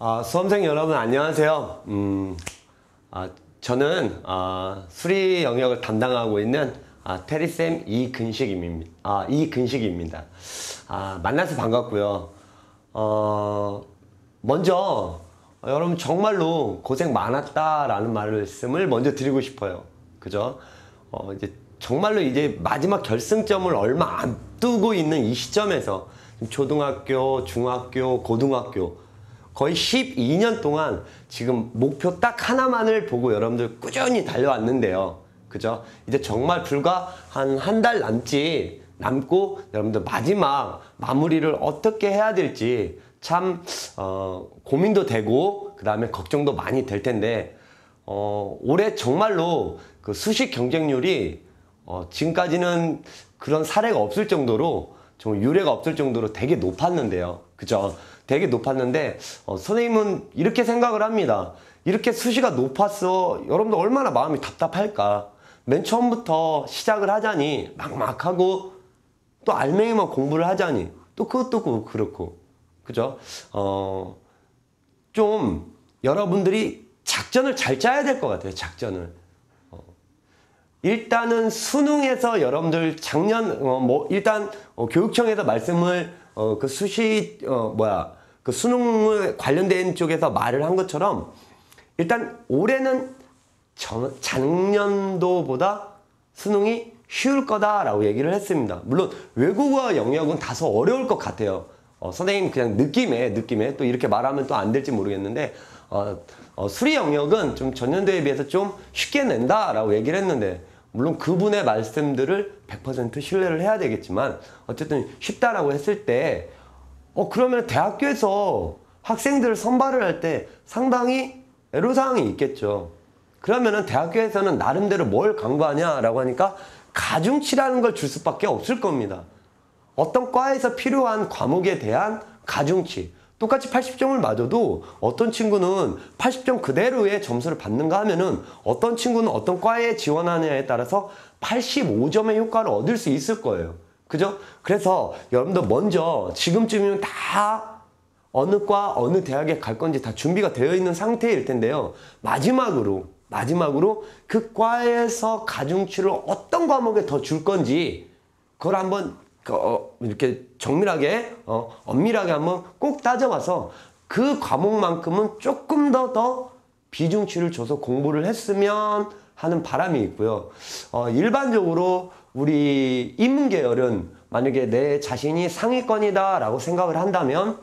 아, 수험생 여러분 안녕하세요. 음, 아, 저는 아, 수리 영역을 담당하고 있는 아, 테리쌤 이근식입니다. 아, 이근식입니다. 아, 만나서 반갑고요. 어, 먼저 여러분 정말로 고생 많았다라는 말씀을 먼저 드리고 싶어요. 그죠? 어, 이제 정말로 이제 마지막 결승점을 얼마 안 두고 있는 이 시점에서 초등학교, 중학교, 고등학교 거의 12년 동안 지금 목표 딱 하나만을 보고 여러분들 꾸준히 달려왔는데요. 그죠? 이제 정말 불과 한 한 달 남지 남고 여러분들 마지막 마무리를 어떻게 해야 될지 참 어, 고민도 되고 그 다음에 걱정도 많이 될 텐데 어, 올해 정말로 그 수식 경쟁률이 어, 지금까지는 그런 사례가 없을 정도로 정말 유례가 없을 정도로 되게 높았는데요. 그죠? 되게 높았는데 어, 선생님은 이렇게 생각을 합니다. 이렇게 수시가 높았어. 여러분들 얼마나 마음이 답답할까? 맨 처음부터 시작을 하자니 막막하고 또 알맹이만 공부를 하자니 또 그것도 그렇고 그죠? 어, 좀 여러분들이 작전을 잘 짜야 될 것 같아요. 작전을. 어, 일단은 수능에서 여러분들 작년 어, 뭐 일단 어, 교육청에서 말씀을 어, 그 수시 어, 뭐야 그 수능 관련된 쪽에서 말을 한 것처럼 일단 올해는 저, 작년도보다 수능이 쉬울 거다라고 얘기를 했습니다. 물론 외국어 영역은 다소 어려울 것 같아요. 어, 선생님 그냥 느낌에 느낌에 또 이렇게 말하면 또 안 될지 모르겠는데 어, 어, 수리 영역은 좀 전년도에 비해서 좀 쉽게 낸다라고 얘기를 했는데 물론 그분의 말씀들을 100% 신뢰를 해야 되겠지만 어쨌든 쉽다라고 했을 때 어, 그러면 대학교에서 학생들을 선발을 할 때 상당히 애로사항이 있겠죠. 그러면은 대학교에서는 나름대로 뭘 강구하냐라고 하니까 가중치라는 걸 줄 수밖에 없을 겁니다. 어떤 과에서 필요한 과목에 대한 가중치. 똑같이 80점을 맞아도 어떤 친구는 80점 그대로의 점수를 받는가 하면은 어떤 친구는 어떤 과에 지원하느냐에 따라서 85점의 효과를 얻을 수 있을 거예요. 그죠? 그래서 여러분들 먼저 지금쯤이면 다 어느 과, 어느 대학에 갈 건지 다 준비가 되어 있는 상태일 텐데요. 마지막으로, 마지막으로 그 과에서 가중치를 어떤 과목에 더 줄 건지 그걸 한번 그, 어, 이렇게 정밀하게, 어, 엄밀하게 한번 꼭 따져봐서 그 과목만큼은 조금 더더 비중치를 줘서 공부를 했으면 하는 바람이 있고요. 어, 일반적으로 우리 인문계열은 만약에 내 자신이 상위권이다 라고 생각을 한다면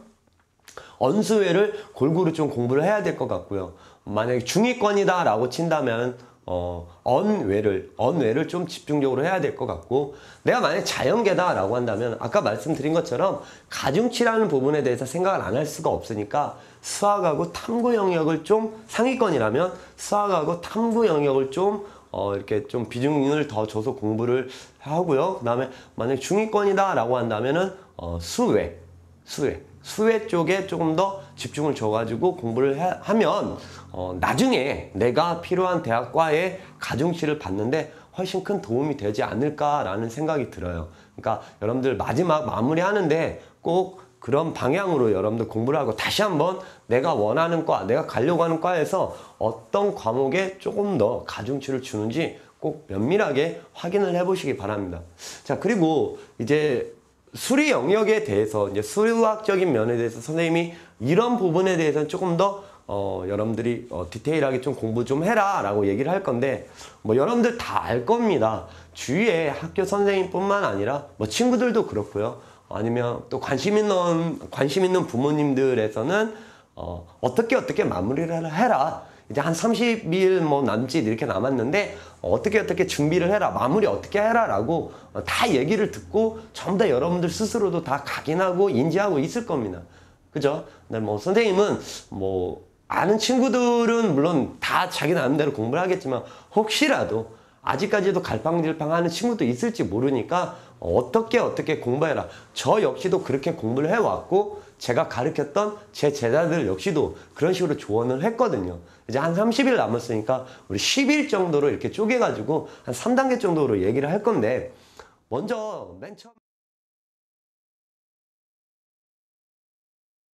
언수회를 골고루 좀 공부를 해야 될 것 같고요. 만약에 중위권이다 라고 친다면 어, 언외를, 언외를 좀 집중적으로 해야 될 것 같고, 내가 만약에 자연계다라고 한다면, 아까 말씀드린 것처럼, 가중치라는 부분에 대해서 생각을 안 할 수가 없으니까, 수학하고 탐구 영역을 좀, 상위권이라면, 수학하고 탐구 영역을 좀, 어, 이렇게 좀 비중을 더 줘서 공부를 하고요. 그 다음에, 만약에 중위권이다라고 한다면은, 어, 수외, 수외. 수혜 쪽에 조금 더 집중을 줘가지고 공부를 해, 하면 어, 나중에 내가 필요한 대학과에 가중치를 받는데 훨씬 큰 도움이 되지 않을까라는 생각이 들어요. 그러니까 여러분들 마지막 마무리하는데 꼭 그런 방향으로 여러분들 공부를 하고 다시 한번 내가 원하는 과, 내가 가려고 하는 과에서 어떤 과목에 조금 더 가중치를 주는지 꼭 면밀하게 확인을 해보시기 바랍니다. 자, 그리고 이제 수리 영역에 대해서 이제 수학적인 면에 대해서 선생님이 이런 부분에 대해서는 조금 더 어, 여러분들이 어, 디테일하게 좀 공부 좀 해라 라고 얘기를 할 건데 뭐 여러분들 다 알 겁니다. 주위에 학교 선생님뿐만 아니라 뭐 친구들도 그렇고요. 아니면 또 관심 있는 관심 있는 부모님들에서는 어, 어떻게 어떻게 마무리를 해라 이제 한 30일 뭐 남짓 이렇게 남았는데 어떻게 어떻게 준비를 해라 마무리 어떻게 해라 라고 다 얘기를 듣고 전부 다 여러분들 스스로도 다 각인하고 인지하고 있을 겁니다 그죠? 근데 뭐 선생님은 뭐 아는 친구들은 물론 다 자기 나름대로 공부를 하겠지만 혹시라도 아직까지도 갈팡질팡 하는 친구도 있을지 모르니까 어떻게 어떻게 공부해라. 저 역시도 그렇게 공부를 해왔고 제가 가르쳤던 제 제자들 역시도 그런 식으로 조언을 했거든요. 이제 한 30일 남았으니까 우리 10일 정도로 이렇게 쪼개가지고 한 3단계 정도로 얘기를 할 건데 먼저 맨 처음